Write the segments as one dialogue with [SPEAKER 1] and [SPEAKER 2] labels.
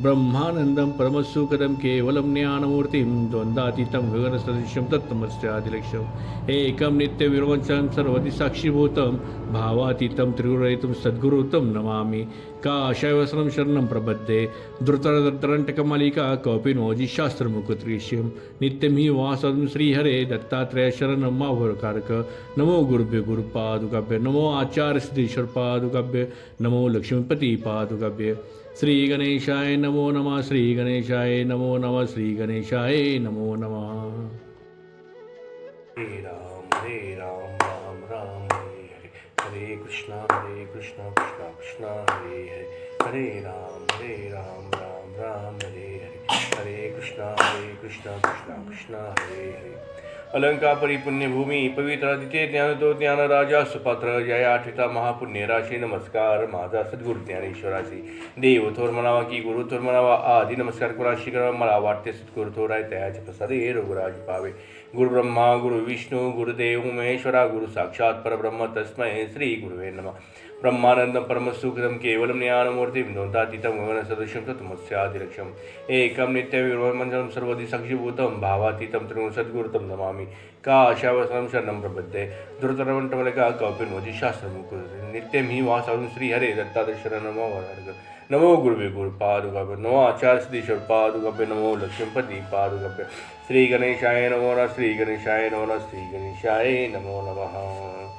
[SPEAKER 1] ब्रह्मानन्दं परमसुकरं केवलं ज्ञानमूर्तिं द्वन्द्वातीतं गगनसदृश्यं तत्तमस्यादिलक्ष्यम्। एकं नित्यविरवञ्चं सर्वदि साक्षीभूतं भावातीतं त्रिगुरयितुं सद्गुरुतं नमामि। काशयवसनं शरणं प्रबद्धे धृतरदन्तरण्टकमालिका कौपिनोजि शास्त्रमुकुत्रीष्यं नित्यं हि वासं श्रीहरे दत्तात्रेयशरणं माहुरकारक नमो गुरुभ्य गुरुपादुकाभ्य नमो आचार्यसिद्धेश्वर पादुकाभ्य नमो लक्ष्मीपती पादुकाभ्य श्री गणेशाय नमो नमः श्री गणेशाय नमो नमः श्री गणेशाय नमो नमः।
[SPEAKER 2] हरे राम हरे राम राम राम हरे हरे। हरे कृष्णा हरे कृष्णा कृष्णा कृष्णा हरे हरे। हरे राम हरे राम राम राम हरे हरे। हरे कृष्णा हरे कृष्णा कृष्णा कृष्णा हरे हरे। अलंका परिपुण्यभूमी पवित्र तिथे ज्ञानतो ज्ञान राजा सुपात्र जय आठविता महापुण्य राशी। नमस्कार माझा सद्गुरु ज्ञानेश्वराशी देव थोर म्हणावा की गुरु थोर म्हणावा आधी नमस्कार कुणाशी करावा मला वाटते सद्गुरु थोर आहे तयाचे प्रसादे रघुराज पावे। गुरु ब्रह्मा गुरु विष्णू गुरुदेव महेश्वरा गुरु साक्षात परब्रह्म तस्मय श्री गुरुवे नमः। ब्रह्मानन्दं परमसुकृतं केवलं ज्ञानमूर्तिं नोन्तातीतं गगनसदृशं तत्मस्यादिलक्ष्यम् एकं नित्यविरोधमञ्जलं सर्वदि साक्षीभूतं भावातीतं त्रिगुणसद्गुरुतं नमामि। का आशावसनं शरणं प्रपद्ये। धृतरवण्टमलका कौपिन्वजी शास्त्रमुख नित्यं हि वासादुं श्रीहरे दत्तादर्शन नमो नमो गुरुवे गुरुपादुकाभ्य नमो आचार्यसिद्धेश्वर पादुकाभ्य नमो लक्ष्मीपति पादुकाभ्य श्रीगणेशाय नमो नमः। श्रीगणेशाय नमो नमः। श्रीगणेशाय नमो नमः।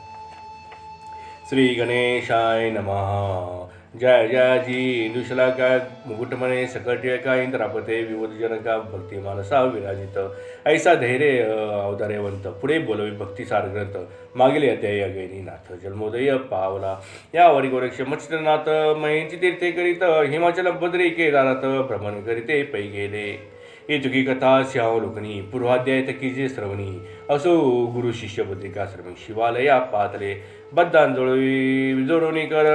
[SPEAKER 2] श्री गणेशाय नमः. जय जय जी. दुशलाका मुकुटमणे सकटयका इंद्रापते विवोदजनका भक्ती मानसा विराजित. ऐसा धैर्य अवतार्यवंत पुढे बोलवी भक्तिसार ग्रंथ. मागील अध्याय अगैनी नाथ जन्मोदय पावला. या वरिगोरक्ष मच्छनाथ मच्छिंद्रनाथ मयंची तीर्थे करीत हिमाचल बद्री केदारात भ्रमण करीते पै गेले ही तुकी कथा श्यावलोकनी पूर्वाध्याय पूर्वाध्याय तकीचे श्रवणी. असो गुरु शिष्य पत्रिका शिवालया पात्रे बद्धांजोळी जोडवणी कर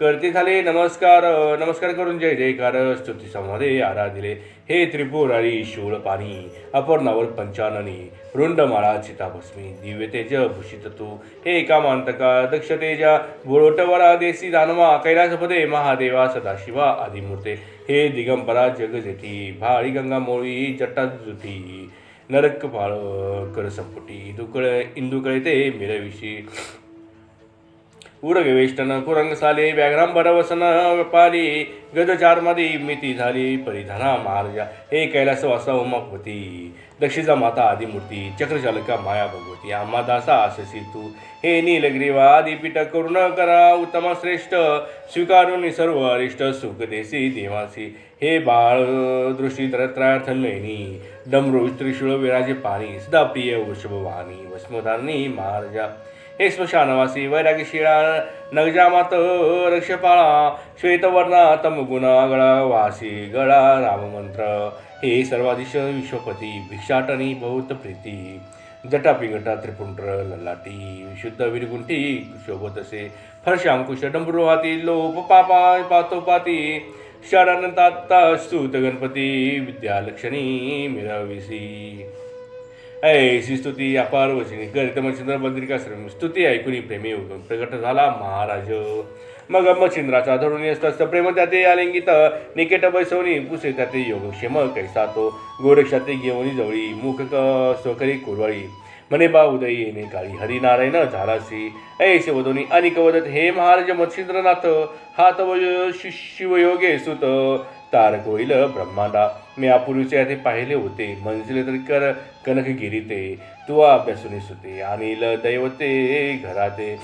[SPEAKER 2] करते झाले नमस्कार नमस्कार करून जय जयकार स्तुती संवादे आराधिले. हे त्रिपुरारी शूळ पाणी अपर्णावर पंचाननी रुंडमाळा चिताभस्मी दिव्य तेज भूषित तू. हे कामांतका दक्ष तेजा बोळोटवरा देसी दानवा कैलासपदे महादेवा सदाशिवा आदिमूर्ते. हे दिगंबरा जगजेती भाळी गंगा मोळी जट्टा जुती नरक पाळ कर संपुटी. दुकळ इंदुकळे ते मिरविशी. उरगवेष्टन कुरंगसाले व्याघ्रांबर वसन पाली गजचारमध्ये मिती झाली परिधाना महाराजा हे कैलास वासा उमापती दक्षिजा माता आदिमूर्ती चक्रचालिका माया भगवती आम्हा दासा आससी हे नीलग्रीवादिपीठ करुण करा उत्तम श्रेष्ठ. स्वीकारून सर्व अरिष्ट सुखदेसी देवासी. हे बाळ दृष्टी त्रयार्थ डमरू त्रिशूळ विराजे पाणी सदा प्रिय वृषभवानी वस्मधारणी महाराजा हे स्मशानवासी वैरागी शिळा नगजामात रक्षपाळा श्वेतवर्णा तमगुणा गळा वासी गळा राममंत्र. हे सर्वाधीश विश्वपती भिक्षाटनी बहुत प्रीती जटा पिंगटा त्रिपुंड्र ललाटी विशुद्ध विरगुंठी शोभतसे फरशांकुश डंबरू हाती लोप पापा पातोपाती शाळानंतात्ता स्तुत गणपती विद्यालक्षणी मिरविसी. ऐशी स्तुती अपार वचनी गरितमचंद्र बद्रिकाश्रम स्तुती ऐकून प्रेमी उगम प्रकट झाला महाराज. मग मच्छिंद्राचा धरून असतात प्रेम त्याते आलिंगित निकेट बैसवणी पुसे त्याते योगक्षेम कैसा तो? गोरक्षाते घेऊन जवळी मुख क स्वकरी कुरवळी. म्हणे बा उदयी येणे काळी हरिनारायण झालासी. ऐसे वदोनी अनिक वदत हे महाराज मच्छिंद्रनाथ. हात शिवयोगे सुत तारक होईल ब्रह्मांडा. मी यापूर्वीचे ते पाहिले होते मंजिले तरी कर कनकगिरी ते तू अभ्यासुनी सुते अनिल दैवते घराते.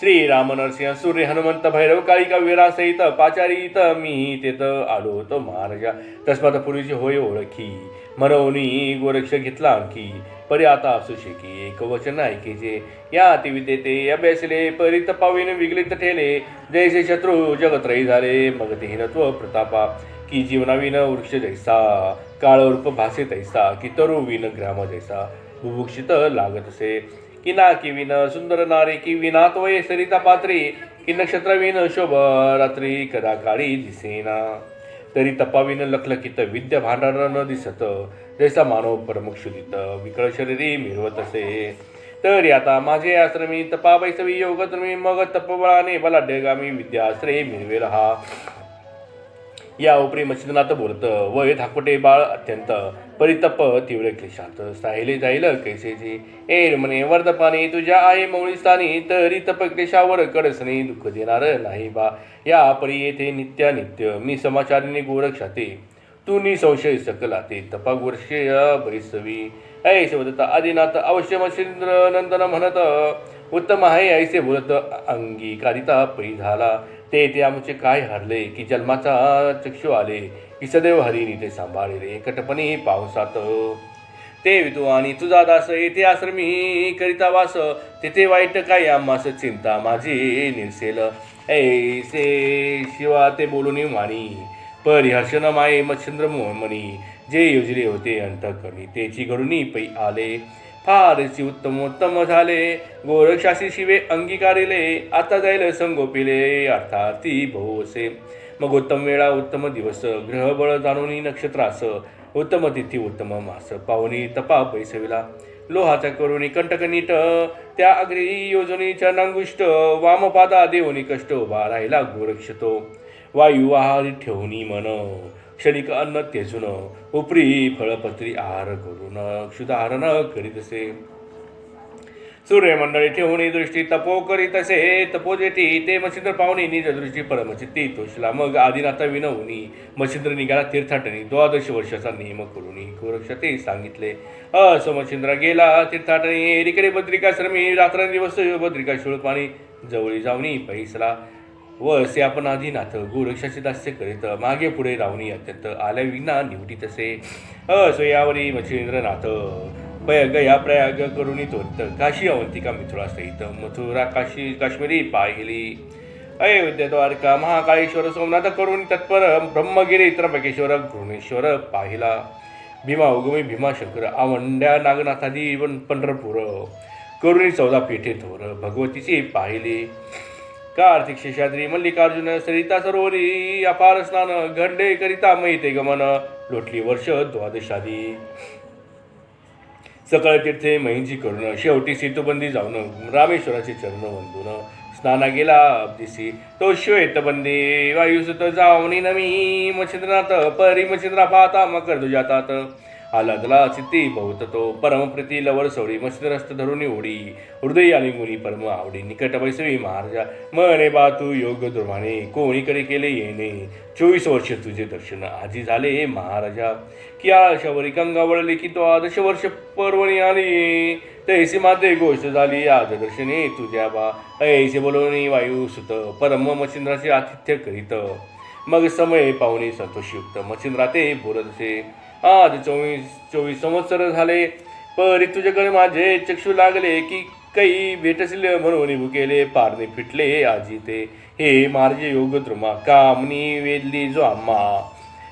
[SPEAKER 2] श्री राम नरसिंह सूर्य हनुमंत भैरव काळिका वीरा पाचारी मी तेथ आलो होतो महाराजा. तस्मात पूर्वीची होय ओळखी. मनवनी गोरक्ष घेतला आणखी. परी आता असू शेकी एक वचन ऐकेचे. या अतिविद्ये ते अभ्यासले परित पावीन विगलित ठेले. जैसे शत्रू जगत्रयी झाले मग ते हिनत्व प्रतापा. की जीवनाविन वृक्ष जैसा काळ रूप भासे तैसा की तरु विन ग्राम जैसा. बुभुक्षित लागत असे किना किविन सुंदर नारी की विनात्वये सरिता पात्री की नक्षत्रविन शोभ रात्री कदा काळी दिसेना तरी तपाविन लखलखित विद्या भांडार न दिसत जैसा मानव प्रमुख शुदित विकळ शरीरी मिरवत असे तरी आता माझे आश्रमी तपा बैसवी योग तुम्ही मग तपबळाने बलाढ्यगामी विद्याश्रय मिळवेल हा या उपरी मच्छिंद्रनाथ बोलत वय धाकटे बाळ अत्यंत परितप तीव्र क्लेशात साहिले जाईल कैसेची ए म्हणे वर्धपाने तुझ्या आहे मौळीस्थानी तरी तप क्लेशावर कडसणे दुःख देणार नाही बा. या परी येथे नित्यानित्य नित्य मी समाचारीने गोरक्षाते. तू निसंशय सकला ते गोरक्षय बैसवी ऐसे वदत आदिनाथ अवश्य मशिंद्र नंदन म्हणत उत्तम आहे ऐसे बोलत अंगीकारिता पै झाला. ते ते आमचे काय हरले की जन्माचा चक्षु आले. इसदेव सदैव हरिनी ते सांभाळिले एकटपणे पावसात. ते वितू आणि तुझा दास येथे आश्रमी करिता वास. तेथे वाईट काय आम्हास चिंता माझी निरसेल. ऐसे शिवा ते बोलून वाणी. परिहर्षण माये मच्छिंद्र मोहमणी जे योजले होते अंतकरणी तेची घडूनी पै आले. फारशी उत्तमोत्तम झाले. गोरक्षाशी शिवे अंगीकारिले. आता जाईल संगोपिले अर्थार्थी भोसे. असे मग उत्तम वेळा उत्तम दिवस ग्रहबळ जाणून नक्षत्रास उत्तम तिथी उत्तम मास पाहुणी तपा पैसविला. लोहाचा करुणी कंटक नीट त्या अग्री योजनेच्या नांगुष्ट वामपादा देवनी कष्ट उभा राहिला गोरक्षतो. वायू आहारी ठेवणी मन क्षणिक अन्न तेजून उपरी फळपत्री आहार करून क्षुधाहार न करीत असे. सूर्यमंडळी ठेवणी दृष्टी तपो करी तसे तपोजेटी ते मच्छिंद्र पाहुणी निज दृष्टी परमचित्ती तोषला मग आदिनाथा विनवनी मच्छिंद्र निघाला तीर्थाटनी द्वादश वर्षाचा नियम करून गोरक्ष ते सांगितले. अस मच्छिंद्र गेला तीर्थाटनी एरीकडे बद्रिकाश्रमी रात्रंदिवस बद्रिका शुळपाणी जवळी जावणी पैसला व असे आपण आदिनाथ गोरक्षाचे दास्य करीत मागे पुढे रावणी अत्यंत आल्या विना निवटीत असे यावरी मच्छिंद्रनाथ पय गया प्रयाग करुणी त्वरित काशी अवंतिका मिथुरा सहित मथुरा काशी काश्मीरी पाहिली. अयोध्या द्वारका महाकाळेश्वर सोमनाथ करुणी तत्पर ब्रह्मगिरी त्र्यंबकेश्वर घृणेश्वर पाहिला. भीमा उगमी भीमाशंकर आवंड्या नागनाथादी वन पंढरपूर करुणी चौदा पेठे थोर भगवतीची पाहिली. कार्तिक शेषाद्री मल्लिकार्जुन सरिता सरोवरी अपार स्नान घडले करिता मैते गमन लोटली वर्ष द्वादशादी. सकळ तीर्थे महिंची करून शेवटी सेतुबंदी जाऊन रामेश्वराचे चरण वंदून स्नाना गेला अब्दिसी. तो श्वेतबंदी वायुसुत जाऊनी नमी मच्छिंद्रनाथ परी मच्छिंद्रा पाहता मकर दुजातात. आलादला चित्ती बहुत तो परमप्रीती लवर सवडी मच्छिंद्रस्त धरून ओढी. हृदय आणि मुली परम आवडी निकट बैसवी महाराजा. मने बा तू योग दुर्माने कोणीकडे केले येणे? चोवीस वर्ष तुझे दर्शन आजी झाले महाराजा. की आळशावरी गंगा वळली की तो आदर्श वर्ष पर्वणी आली? तैसी माते गोष्ट झाली आज दर्शने तुझ्या बा. ऐसे बोलवणी वायू सुत परम मच्छिंद्राचे आतिथ्य करीत. मग समय पाहुणे संतोषयुक्त मच्छिंद्रा ते बोलत असे. आज चोवीस चोवीस संवत्सर झाले. परी तुझ्याकडे माझे चक्षु लागले की काही भेटसिल म्हणून भुकेले पारणे फिटले आजी ते. हे मार्जे योग द्रुमा कामनी वेदली जो आम्हा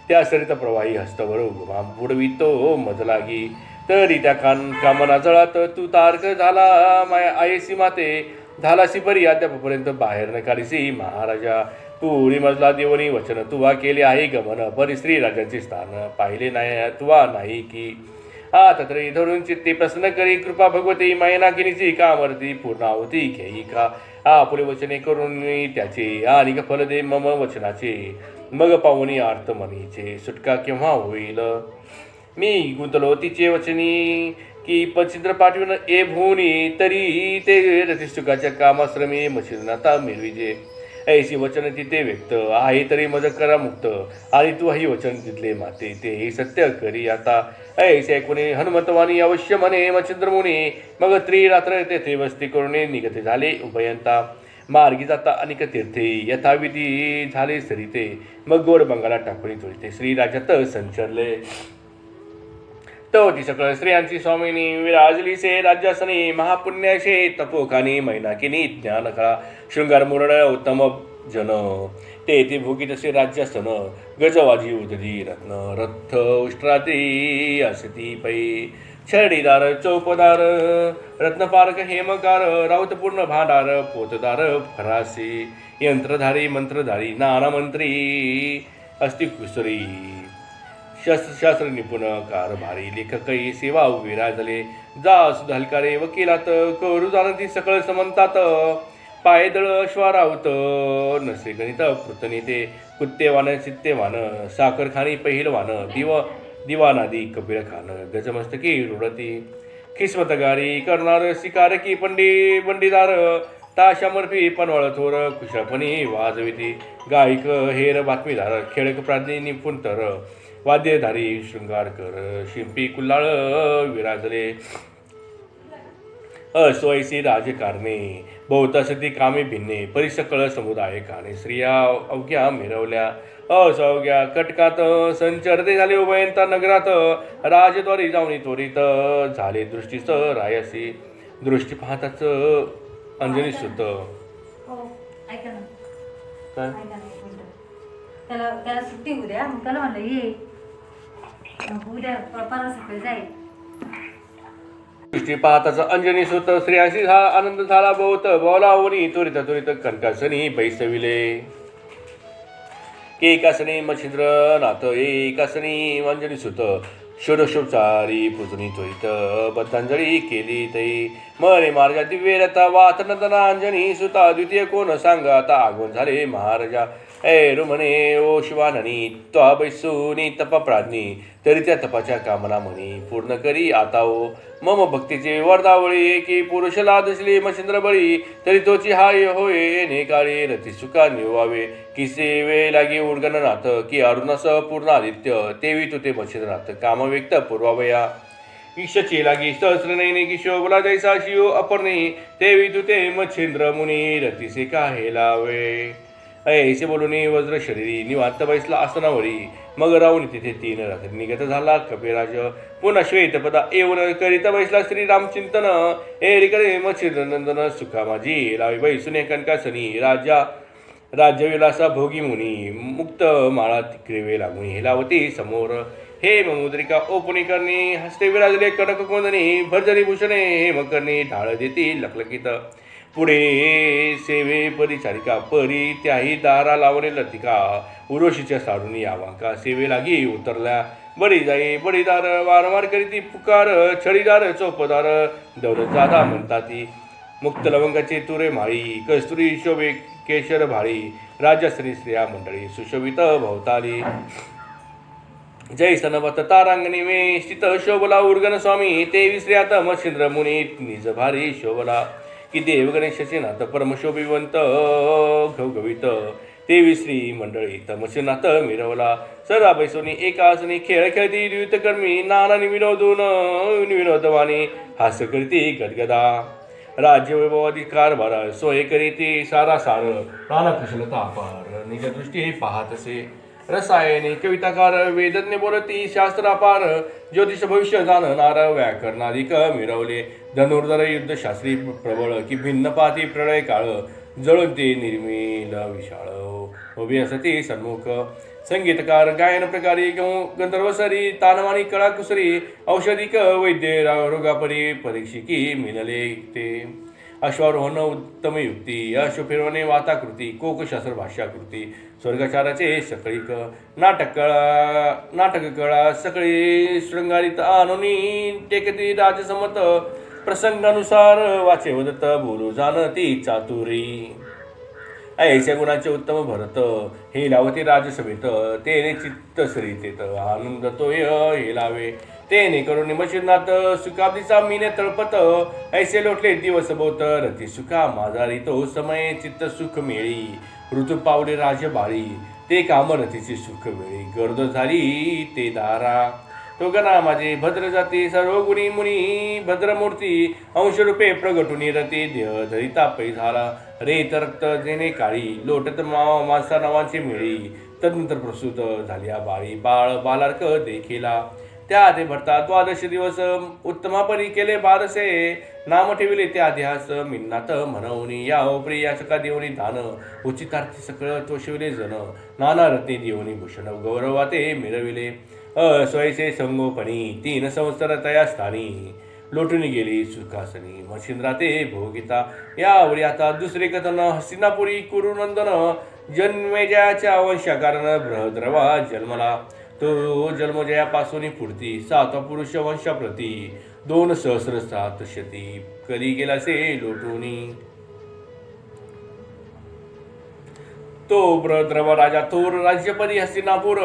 [SPEAKER 2] त्या सरिता प्रवाही हस्तवर उगमा बुडवितो मजलागी तरी त्या कान कामना जळात तू तारक झाला माय आयसी माते. झालासी बरी अद्यापपर्यंत बाहेर न काढीसी महाराजा. पुढी मजला देवनी वचन तुवा केले आहे गमन परी श्री राजाचे स्थान पाहिले नाही तुवा नाही की. हा तत्री धरून चित्ते प्रसन्न करी कृपा भगवती मैनाकिनीची कामरती पूर्णावती घेई का. आपले वचने करून त्याचे आणि फल दे मम वचनाचे. मग पाहुणी आर्त मनीचे सुटका केव्हा होईल? मी गुंतलो तिचे वचनी की पचिंद्र पाठवून ए भुवनी तरी ते रतिष्ठुकाच्या कामाश्रमी मशिरनाथा मिळविजे. ऐशी वचन तिथे व्यक्त. आहे तरी मज करा मुक्त. आणि तू ही वचन तिथले माते ते हे सत्य करी आता. ऐसे कोणी हनुमंतवाणी अवश्य म्हणे मच्छिंद्र मुनी मग त्रिरात्र तेथे वस्ती करून निगते झाले उभयंता. मार्गी जाता अनेक तीर्थे यथाविधी झाले सरिते. मग गोड बंगाला टाकून तुळते श्रीराजात संचरले. तवती सकळ स्त्रियांची स्वामिनी विराजली से राज्यासनी महापुण्याशे तपोखानी मैनाकिनी ज्ञानका शृंगार मुरड उत्तम जन. ते ते भोगी तसे राज्यासन. गजवाजी उदरी रत्न रथ उष्ट्राती असती पै. छडीदार चौपदार रत्नपारक हेमकार राऊतपूर्ण भांडार पोतदार फरासी यंत्रधारी मंत्रधारी नाना मंत्री अस्ति कुसरी. शस्त्रशास्त्र निपुण कारभारी लेखकही सेवा विराजले जा सुधालकारे वकिलात करू जाणती सकळ समंतात. पायदळ श्वारावत नसे गणित कृतनिते कुत्तेवान चित्तेवान साखरखानी पहिलवान दिव दिवानादी कपिल खान गजमस्तकी रुडती. खिस्मतगारी करणार शिकारकी पंडी बंडीदार ताशामर्फी पनवळ थोर कुशळपणी वाजविती. गायक हेर बातमीदार खेळक प्राज्ञी निपुणतर वाद्यधारी शृंगारकर शिंपी कुल्लाळ विराजले. अस्वयसी राजकारणे बहुतासती कामे भिन्ने परिसकळ समुदाय काने स्त्रिया अवघ्या मिरवल्या. असौग्या कटकात संचरते झाले उभयंता नगरात. राजद्वारी जाऊनी त्वरित झाले दृष्टीच रायसी. दृष्टी पाहताच अंजनी सुत
[SPEAKER 3] हो
[SPEAKER 2] काय.
[SPEAKER 3] त्याला त्याला सुट्टी उद्या मग त्याला म्हणलं ये उद्या परवा सकाळी जाईल.
[SPEAKER 2] दृष्टी पाहताच अंजनी सुत स्त्रियांशी हा आनंद झाला बहुत बोलावणी त्वरित त्वरित कनकासनी बैसविले। केकासनी मच्छिंद्र नाथ एकासनी अंजनी सुत षोडशोपचारी पुजनी त्वरित बद्धांजली केली तै मरे मार्गा दिव्य रथा वात नंदना अंजनी सुता द्वितीय कोण सांगा आता आगमन झाले महाराजा। ए रुमणे ओ शिवाननी त्वा बैसूनी तप प्राज्ञी तरी त्या तपाच्या कामना म्हणी पूर्ण करी आता ओ. मम भक्तीचे वरदावळी की पुरुषला दसली मशिंद्र बळी तरी तोची हाय होय ने काळी रती सुका निवावे की सेवे लागे उडगणनाथ की अरुणस पूर्ण आदित्य तेवी तुते मच्छिंद्रनाथ काम व्यक्त पूर्वावया. ईशचे लागी सहस्रनयने की शोभला जैसा शिव अपर्णे तेवी तुते मच्छिंद्र मुनी रतीसे काहे लावे. ऐसे बोलून वज्र शरीरी निवांत बैसला आसनावरी. मग राहून तिथे तीन रात्री निघत झाला कपिराज. पुन्हा श्वेतपदा येऊन करीत बैसला श्रीरामचिंतन. ए करे मच्छिंद्रनंदन सुखा माझी. लावी बैसून कनकासनी राजा राज्यविलासा भोगी मुनी. मुक्त माळा क्रिवे लागून हिलावती समोर. हे ममुद्रिका ओपणी करणी. हस्ते विराजले कनक कोंदणी. भरजरी भूषणे. हे मकरणी ढाळ देती लखलखित. पुढे सेवे परिचारिका परी त्याही दारा लावणे लतिका. उरोशीच्या साडून यावांका सेवे लागी उतरल्या. बळी जाई बळीदार वारंवार करीती पुकार. छळीदार चौपदार दौलत जादा म्हणताती मुक्त लवंगाचे तुरे माळी कस्तुरी शोभे केशर भाळी. राजश्री स्त्रिया मंडळी सुशोभित भवताली. जय सनवत तारांगणी मे स्थित शोभला उर्गन स्वामी. ते विश्र्यात मच्छिंद्र मुनी निज भारी शोभला. की देव गणेशाचे नाथ परमशोभिवंत घवघवित. ते विश्री मंडळी तमशीनाथ मिरवला. सदा बैसोनी एकासनी खेळ खेळती द्वितकर्मी नानानी विनोदून विनोदवानी हास्य करती गदगदा. राज्य वैभवाधिकार भर सोय करीती सारा सार नाना कुशलता अपार पाहत असे. रसायने कविताकार वेदज्ञ बोलती शास्त्रापार ज्योतिष भविष्य जाणणार व्याकरणाधिक मिरवले. धनुर्धर युद्धशास्त्री प्रबळ की भिन्न पाती प्रळय काळ जळून ते निर्मिल विशाळ. उभी असती सन्मुख. संगीतकार गायन प्रकारी गं- गंधर्वसरी तानवाणी कळाकुसरी औषधिक वैद्य रोगापरी परीक्षिकी मिळाले ते. अश्वारोहण उत्तम युक्ती अश्व फिरवणे वाताकृती कोकशास्त्र भाष्याकृती स्वर्गचाराचे सकळीक नाटक कळा नाटक कळा सकळी शृंगारित आनोनी टेकती राजसमत प्रसंगानुसार वाचे वदत बोलू जाणती चातुरी. ऐशा गुणाचे उत्तम भरत हे लावते राजसभेत तेने चित्त सरितेत आनंद तो हे लावे. तेने करून मशिनात सुखाब्दीचा मीने तळपत ऐसे लोटले दिवस बोत रती सुखा माझारी तो समय चित्त सुख मिळी. ऋतू पावले राजबाळी ते काम रतीची सुख वेळी. गर्द झाली ते दारा. तो माझे भद्र जाती सर्व गुणी मुनी भद्रमूर्ती अंशरूपे प्रगटुनी रती देह धरिता पै झाला रेत रक्त जेणे काळी लोटत मा मासा नावांची मिळी तदनंतर प्रसूत झाल्या बाळी बाळ बालार्क देखिला. त्या आधी भरता द्वादश दिवस उत्तमापरी केले बारसे. नाम ठेविले त्या देहास मिन्नात म्हणून या हो प्रिया सका देवनी दान. उचितार्थी सकळ तो शिवले जन नाना रत्ने देवनी भूषण गौरवाते मिळविले. अस्वयचे संगोपणी तीन संवत्सर तया स्थानी. लोटून गेली सुखासनी. मशिंद्रा ते भोगिता. यावरी आता दुसरे कथन हस्तिनापुरी कुरुनंदन. जन्मेजयाच्या वंशकारण बृहद्रवा जन्मला. तो जन्मजयापासून पुढती सात पुरुष वंशाप्रती. दोन सहस्र सात शती. कधी गेला से लोटूनी? तो ब्रद्रव राजा थोर राज्यपदी हस्तिनापूर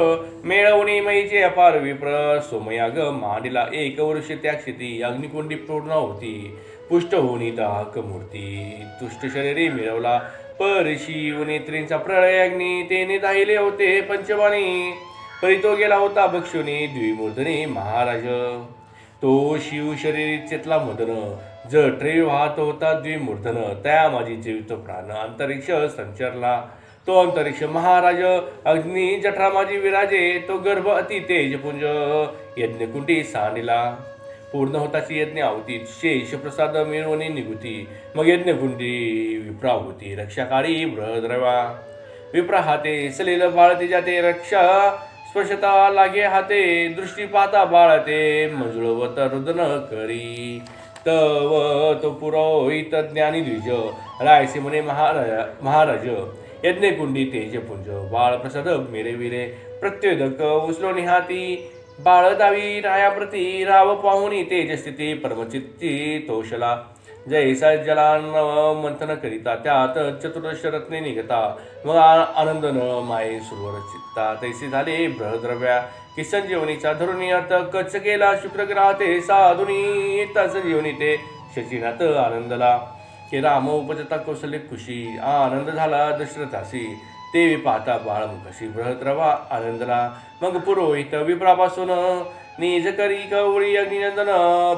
[SPEAKER 2] मेळवणी मैचे अपार विप्र सोमयाग मांडिला एक वर्ष त्या क्षिती अग्निकुंडी पूर्ण होती. पुष्ट होणी दाहक मूर्ती तुष्ट शरीरे मिळवला. परशी नेत्रींचा प्रळय अग्नी तेने दाहिले होते पंचवाणी. परी तो गेला होता भक्षुनी द्विमूर्धने महाराज. तो शिव शरीरीचेतला मदन जठरे वाहत होता द्विमूर्धन. त्या माझी जीवित प्राण अंतरिक्ष संचरला. तो अंतरिक्ष महाराज अग्नी जठरामाजी विराजे तो गर्भ अति तेजपुंज यज्ञकुंडी सानिला. पूर्ण होताची यज्ञ आवती शेष प्रसाद मिळवणे निघुती मग यज्ञकुंडी विप्रा होती रक्षाकारी बृहद्रवा विप्रा हाते सलील बाळते जाते रक्षा. स्पर्शता लागे हाते दृष्टी पाहता बाळते मंजुळवत रुदन करी. तव तो पुरोहित ज्ञानी द्विज रायसे म्हणे महाराज महाराज यज्ञकुंडी तेजपुंज बाळ मेरे विरे प्रत्योदक उचलो निहाती बाळ दावी रायाप्रती राव पाहुणी तेजस्थिती परमचित्ती तोषला. जैसा जला मंथन करिता त्यात चतुर्दश रत्ने निघता. मग आ- आनंद न माये सुरवर चित्ता. तैसे झाले बृहद्रव्या. की संजीवनीचा धरुणी कच कच्च केला शुक्रग्रहाते साधुनी येता संजीवनी ते शचीनाथ आनंदला. की राम उपजता कौशल्य खुशी आनंद झाला दशरथासी देवी पाहता बाळ मुखशी बृहद्रवा आनंदला. मग पुरोहित विप्रापासून निज करी कवळी अग्निनंदन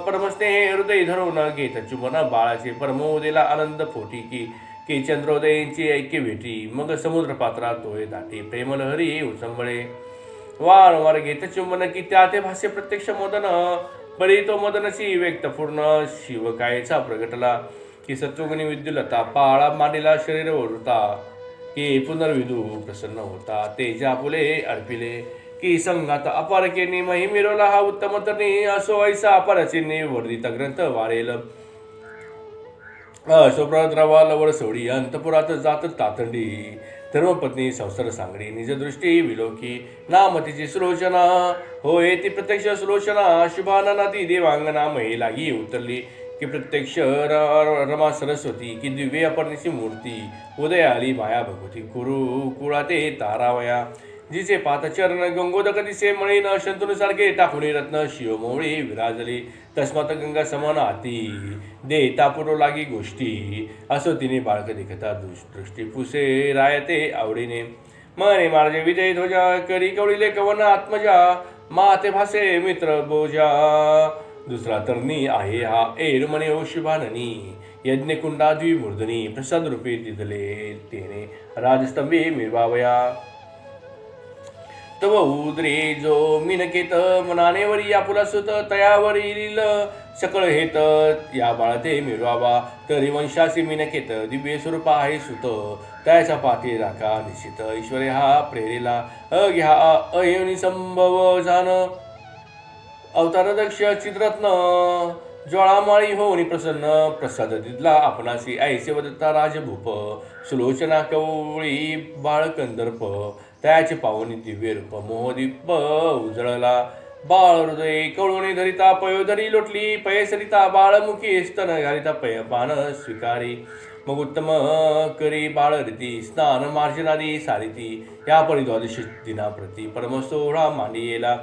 [SPEAKER 2] परमस्नेह हृदय धरून घेत चुमन बाळाचे परमोदेला आनंद फोटी की की चंद्रोदयांची ऐक्य भेटी. मग समुद्र पात्रात तोय दाटे प्रेमलहरी उसंबळे वारंवार घेत चुंबन की त्या ते भाष्य प्रत्यक्ष मोदन. बळी तो मदनशी व्यक्त पूर्ण शिवकायचा प्रगटला. की सत्वगुणी विद्युलता पाळा मांडीला शरीर ओढता की पुनर्विदू प्रसन्न होता तेजा फुले अर्पिले की संघात अपार केनी मही मिरवला हा उत्तम तरणी असो ऐसा अपार चिन्हे वर्धित ग्रंथ वाढेल अशोप्रद्रवा लवळ सोडी अंतपुरात जात तातंडी धर्मपत्नी संसार सांगडी निजदृष्टी विलोकी नामतीची सुलोचना होय ती प्रत्यक्ष सुलोचना शुभानना ती देवांगना महिलाही उतरली की प्रत्यक्ष र- रमा सरस्वती की दिव्य अपर्णीची मूर्ती उदय आली माया भगवती कुरु कुळाते तारावया जिचे पातचरण गंगोदक दिसे मळीन न सारखे टाकुणी रत्न शिवमोळी विराजली तस्मात गंगा समान आती दे तापुरो लागी गोष्टी असो तिने बाळक देखता दृष्टी पुसे रायते आवडीने. मने मार्जे विजय ध्वजा करी कवळीले कवन आत्मजा माते भासे मित्र बोजा दुसरा तरणी आहे हा एर म्हणे ओ यज्ञकुंडा द्विमूर्धनी प्रसाद रूपे तिथले तेने राजस्तंभे मिरवावया तव उद्रे जो मिनकेत मनानेवरी आपुला सुत तयावरील सकळ हेत या बाळते मिरवावा तरी वंशासी मिनकेत दिव्य स्वरूप आहे सुत त्याच्या पाठी राखा निश्चित ईश्वरे हा प्रेरेला अघ्या अयोनी संभव जाण अवतारदक्ष चित्रत्न ज्वाळामाळी होऊन प्रसन्न प्रसाद दिदला आपणासी ऐसे वदता राजभूप सुलोचना कवळी बाळकंदर्प त्याचे पावनी दिव्य रूप मोहदीप उजळला. बाळ हृदय कळुणी धरिता पयोधरी लोटली पयसरिता बाळमुखी स्तन घालिता पयपान स्वीकारी. मग उत्तम करी बाळ रीती स्नान मार्जनादी सारिती या परिद्वादश दिनाप्रती परमसोहळा मांडी येला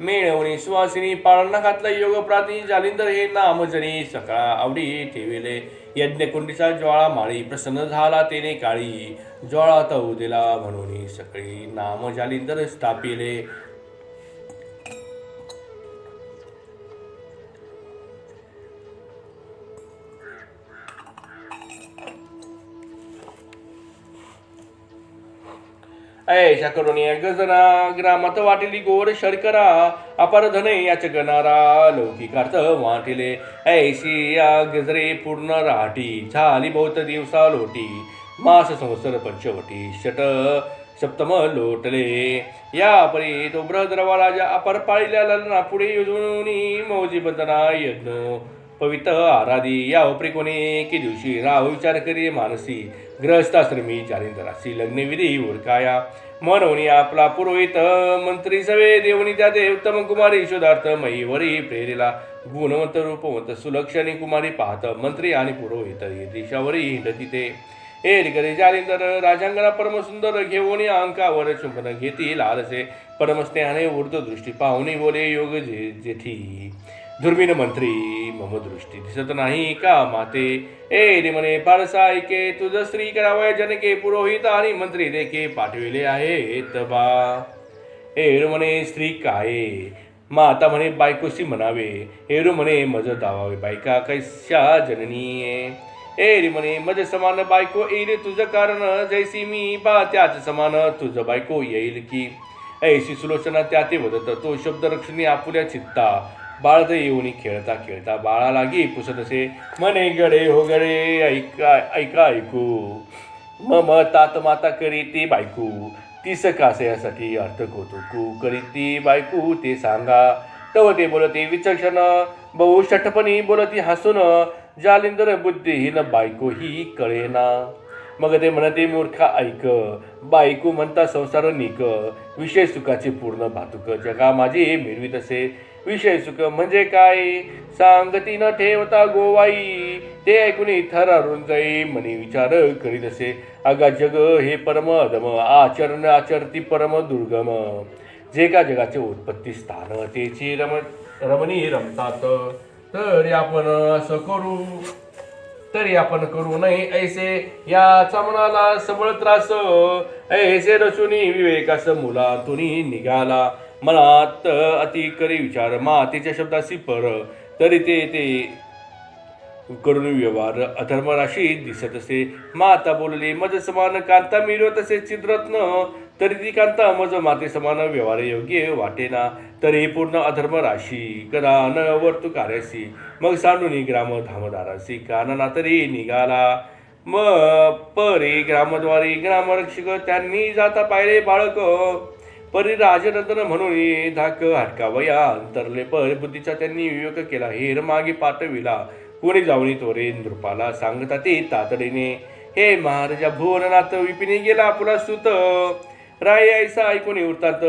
[SPEAKER 2] मेळवणी सुवासिनी पाळणा घातला योग प्राती जालिंदर हे नाम जरी सकाळ आवडी ठेविले. यज्ञकुंडीचा ज्वाळा माळी प्रसन्न झाला तेने काळी. ज्वाळा तऊ दिला म्हणून सकाळी नाम जालिंदर स्थापिले. ऐशा करून गजना ग्रामात वाटिली गोड शर्करा अपार धने याच गणारा लौकिकार्थ वाटिले. ऐशी या गजरे पूर्ण राहटी झाली बहुत दिवसा लोटी. मास संवत्सर पंचवटी षट सप्तम लोटले. या परी तो बृहद्रवा राजा अपर पाळील्या ललना पुढे युजुनी मौजी बंदना यज्ञ. पवित्र आराधी या उपरी कोणी की दिवशी राव विचार करी मानसी. ग्रहस्थाश्रमी जालिंदरासी लग्नविधी उरकाया मनवणी आपला पुरोहित मंत्री सवे देवनी त्या देव उत्तम कुमारी शोधार्थ महीवरी प्रेरिला गुणवंत रूपवंत सुलक्षणी कुमारी पाहत मंत्री आणि पुरोहित हे दिशावरी हिंडती ते एरिकरे जालिंदर राजांगणा परमसुंदर घेऊन अंकावर चुंबन घेती लालसे परमस्नेहाने ऊर्ध्व दृष्टी पाहुणे बोले योग जे जेठी. दुर्मिन मंत्री मम दृष्टी। दिसत नाही का माते? ए रे म्हणे तुझ स्त्री करावय जनके पुरोहित आणि मंत्री देखे पाठविले आहेत बा। एरू म्हणे स्त्री काय माता म्हणे बायकोशी म्हणावे एरू म्हणे मज दावावे बायका कैशा जननी एरी म्हणे मज समान बायको येईल तुझं कारण जैसी मी बा त्याच समान तुझं बायको येईल की। ऐशी सुलोचना त्या ते वदत तो शब्द रक्षणी आपुल्या चित्ता बाळद येऊन खेळता खेळता बाळा लागी पुसत असे मने गडे हो गडे ऐका ऐका ऐकू मम तात माता करी ती बायकू तीस कासयासाठी अर्थ कौतुकू करी ती बायकू ते सांगा तव ते बोलते विचक्षण बहु षटपणी बोलती हसून जालिंदर बुद्धिहीन बायको ही कळेना मग ते म्हणते मूर्खा ऐक बायको म्हणता संसार निक विषय सुखाचे पूर्ण भातुक जगा माझी मिळवीत असे विषय सुख म्हणजे काय? सांगती न ठेवता गोवाई ते ऐकून थरारून जाई. मनी विचार करीत असे. अगा जग हे परम अधम आचरण आचरती परम दुर्गम जे का जगाचे उत्पत्ती स्थान तेची रम रमणी रमतात. तरी आपण असं करू तरी आपण करू नये ऐसे. या चमनाला सबळ त्रास ऐसे रचुनी विवेकास मुला तुनी निघाला. मनात अति करी विचार मातेच्या शब्दाशी पर तरी ते ते करून व्यवहार। अधर्मराशी दिसत असे माता बोलली मज समान कांता मिळव असे चिद्रत्न। तरी ती कांता मज माते समान व्यवहार योग्य वाटेना। तरी पूर्ण अधर्म राशी कदा न वर्तू कार्यासी। मग सांडून ग्राम धामदारासी कानना तरी निघाला। म परे ग्रामद्वारे ग्रामरक्षक त्यांनी जाता पाहिले बाळक। परी राजरत्न म्हणून धाक हटकावया अंतरले पर बुद्धीचा त्यांनी विवेक केला हेर मागे पाठविला कोणी जाऊनी तोरे नृपाला सांगता ते तातडीने. हे महाराजा भुवननाथ विपिने गेला आपला सुत. राय ऐसा ऐकून उरतात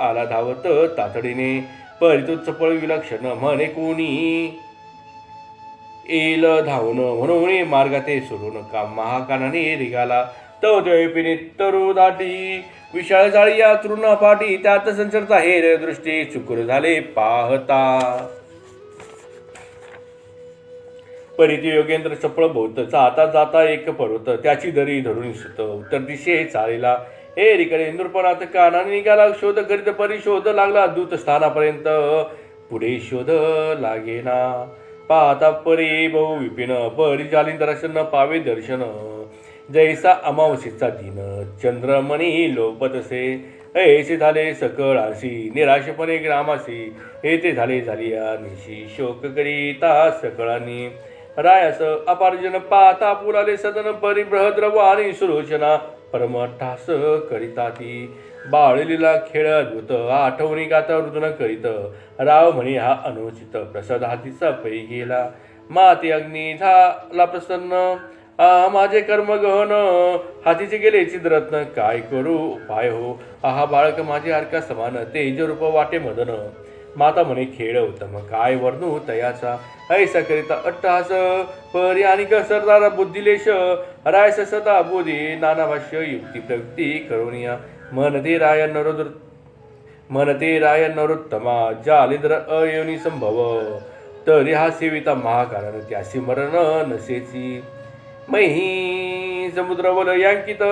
[SPEAKER 2] आला धावत तातडीने. परी तो चपळ विलक्षण म्हणे कोणी? येल धावण म्हणून मार्गाते सोडून का महाकानाने रिगाला तो विपिने तरु विशाळ जाळी या तृण पाठी त्यात संचरता हेर दृष्टी. चुकुर झाले पाहता. परिती योगेंद्र चपळ भोवत जाता जाता एक पर्वत त्याची दरी धरून सुत. उत्तर दिशे चालेला. हे रिकडे इंद्रपणात कानाने निघाला. शोध करीत परिशोध लागला. दूत स्थानापर्यंत पुढे शोध लागेना. पाहता परी बहु विपिन. परी जालिंदराशन पावे दर्शन. जैसा अमावशीचा दिन चंद्रमणी लोपत असे ऐसे झाले सकळ आशी निराशपणे ग्रामासी हे ते झाले झाली निशी शोक करीता सकळांनी। रायास अपार्जन पाहता पुराले सदन परिबृहद्रव आणि सुलोचना। परमठास करिता ती। बाळलीला खेळ अद्भुत आठवणी गाता रुदन करीत। राव म्हणे हा अनुचित प्रसाद हातीचा पै गेला। माती अग्नी झाला प्रसन्न। आ माझे कर्म गहन हातीचे गेले चिद्रत्न. काय करू? उपाय हो. आहा बाळक माझे अर्का समान तेज रूप वाटे मदन. माता म्हणे खेळ उत्तम काय वर्णू तयाचा? ऐसा करिता अट्टहास. परी आणि सरदार बुद्धिलेश. रायस सदा बोधी. नाना भाष्य युक्ती प्रयुक्ती करुनिया. मनते राय नरोदर मनते राय नरोत्तमा. जालिद्र अयोनी संभव. तरी हा सेविता महाकारण. त्यासी मरण नसेची. मही समुद्रवल यांकित.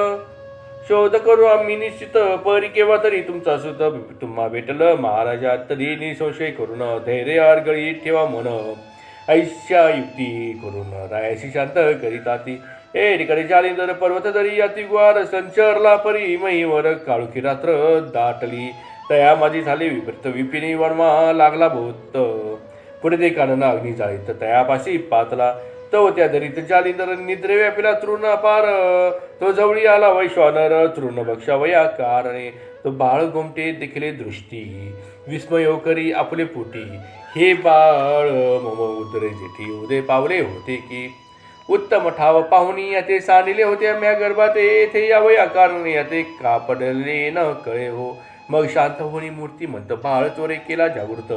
[SPEAKER 2] शोध करू आम्ही निश्चित. परी केव्हा तरी तुमचा सुत तुम्हा भेटलं. महाराजा तरी निसंशय करून धैर्य आरगळी ठेवा मन. ऐशा युक्ती करून रायाशी शांत करीता ती ए ठिकाणी जालिंदर पर्वत दरी अति गुवार संचरला परी. महीवर काळुखी रात्र दाटली. तया माझी झाली विपरीत विपिनी वर्मा लागला भूत. पुढे ते कानन अग्नी जाळीत तयापाशी पातला. तो त्या दरी तर निद्रे व्यापिला तृण अपार तो जवळी आला वैश्वानर तृण बक्षावया कारणे. तो बाळ गोमटे देखील दृष्टी विस्मयो हो करी आपले पोटी. हे बाळ मम उदरे जेठी उदय पावले होते की. उत्तम ठाव पाहुणी याते सांडिले होते म्या गर्भात येथे यावया कारणे याते कापडले न कळे हो. मग शांत होणी मूर्ती म्हणत बाळ चोरे केला जागृत.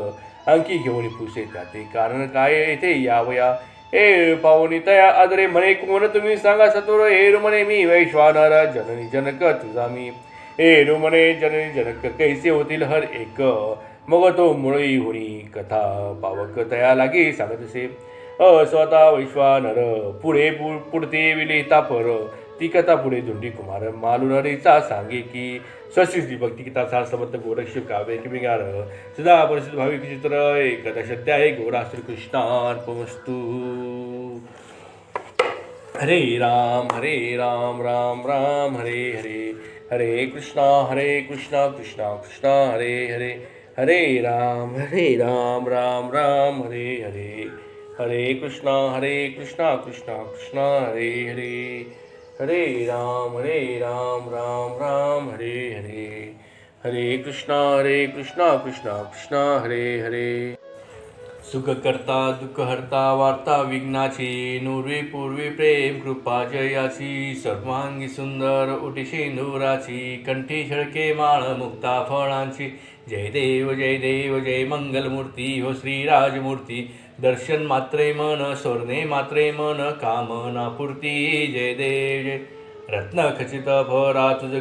[SPEAKER 2] अंकी घेऊन पुसे त्याते. कारण काय येथे यावया ए पाहुणी तया आदरे म्हणे कोण तुम्ही सांगा सतुर? हे रुमणे मी वैश्वानर जननी जनक तुझा मी. ए रुमणे जननी जनक कैसे होतील हर एक? मग तो मुळी हुनी कथा पावक तया लागे सांगत असे. अ स्वतः वैश्वानर पुढे पु- पुढते विलिता पर. ती कथा पुढे धुंडी कुमार मालुनरीचा सांगे की सशिष्टी भक्ती गीताचा समर्थ गोरक्ष काव्य किमिगार सदा परिस्थिती भाविक चित्र एकदा सत्य आहे गोरा श्रीकृष्णार्पमस्तू हरे राम हरे राम राम राम हरे हरे हरे कृष्णा हरे कृष्णा कृष्णा कृष्णा हरे हरे हरे राम हरे राम राम राम हरे हरे हरे कृष्णा हरे कृष्णा कृष्णा कृष्णा हरे हरे। हरे राम हरे राम राम राम हरे हरे। हरे कृष्णा हरे कृष्णा कृष्णा कृष्णा हरे हरे। सुख दुःखहर्ता दुःख वार्ता विघ्नाची नुर्वी पूर्वी प्रेम कृपा जयाची सर्वांगी सुंदर उटी नूराची कंठी झळके माळ मुक्ता फळांची। जय देव जय देव जय मंगलमूर्ती हो श्रीराजमूर्ती दर्शन मात्रे मन स्वर्णे मात्रे मन कामना पूर्ती जय देव. जय रत्न खचित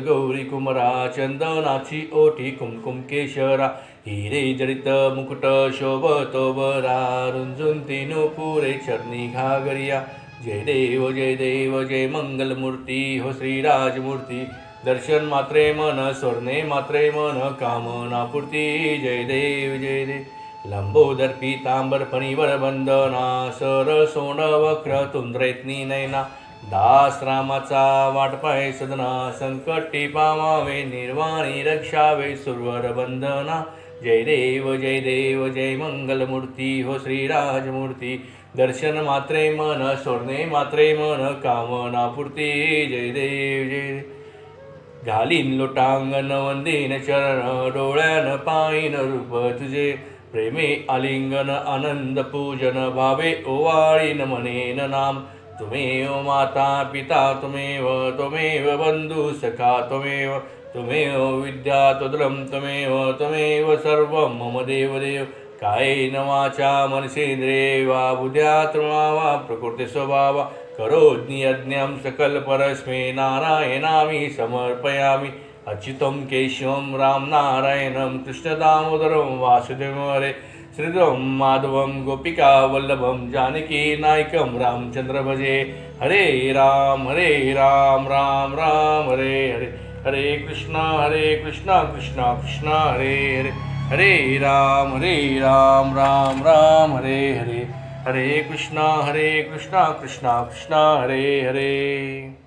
[SPEAKER 2] गौरी कुमरा चंदनाची ओठी कुमकुम केशरा. हिरे जडित मुकुट शोभतो बरा रुंजून तिनु पुरे चरणी घागरिया. जय देव जय देव जय मंगलमूर्ती हो श्रीराजमूर्ती. दर्शन मात्रे मन स्वर्णे मात्रे मन कामना पूर्ती जय देव जय देव. लंबोदर पीतांबर फणीवर वंदना सर सोन वक्र तुंद्रेतनी नैना. दास रामाचा वाटपाय सदना. संकटी पामावे निर्वाणी रक्षावे सुरवर वंदना जय देव जय देव जय मंगलमूर्ती. हो श्रीराजमूर्ती. दर्शन मात्रे मन सोडणे मात्रे मन कामना पूर्ती. जय देव जय घालीन लोटांगण वंदीन चरण डोळ्यान पायीन रूप तुझे. प्रेमे आलिंगन आनंद पूजन भावे ओवाळी नमनेन नाम। तुमेव माता पिता तुमेव त्वमेव बंधू सखा त्वमेव तुमेव विद्या तुद्रं त्वमेव त्वमेव सर्वं मम देवदेव कायेन वाचा मनसेंद्रिये वा बुद्ध्यात्मा वा प्रकृती स्वभावा करोज्ञयज्ञं सकलपरस्मै नारायणामि समर्पयामि। अच्युतं केशवं रामनारायणं कृष्णदामोदरं वासुदेवं हरे। श्रीधरं माधवं गोपिकावल्लभं जानकीनायकं रामचन्द्र भजे हरे राम हरे राम राम राम हरे हरे। हरे कृष्णा हरे कृष्णा कृष्णा कृष्णा हरे हरे। हरे राम हरे राम राम राम हरे हरे। हरे कृष्णा हरे कृष्णा कृष्णा कृष्णा हरे हरे।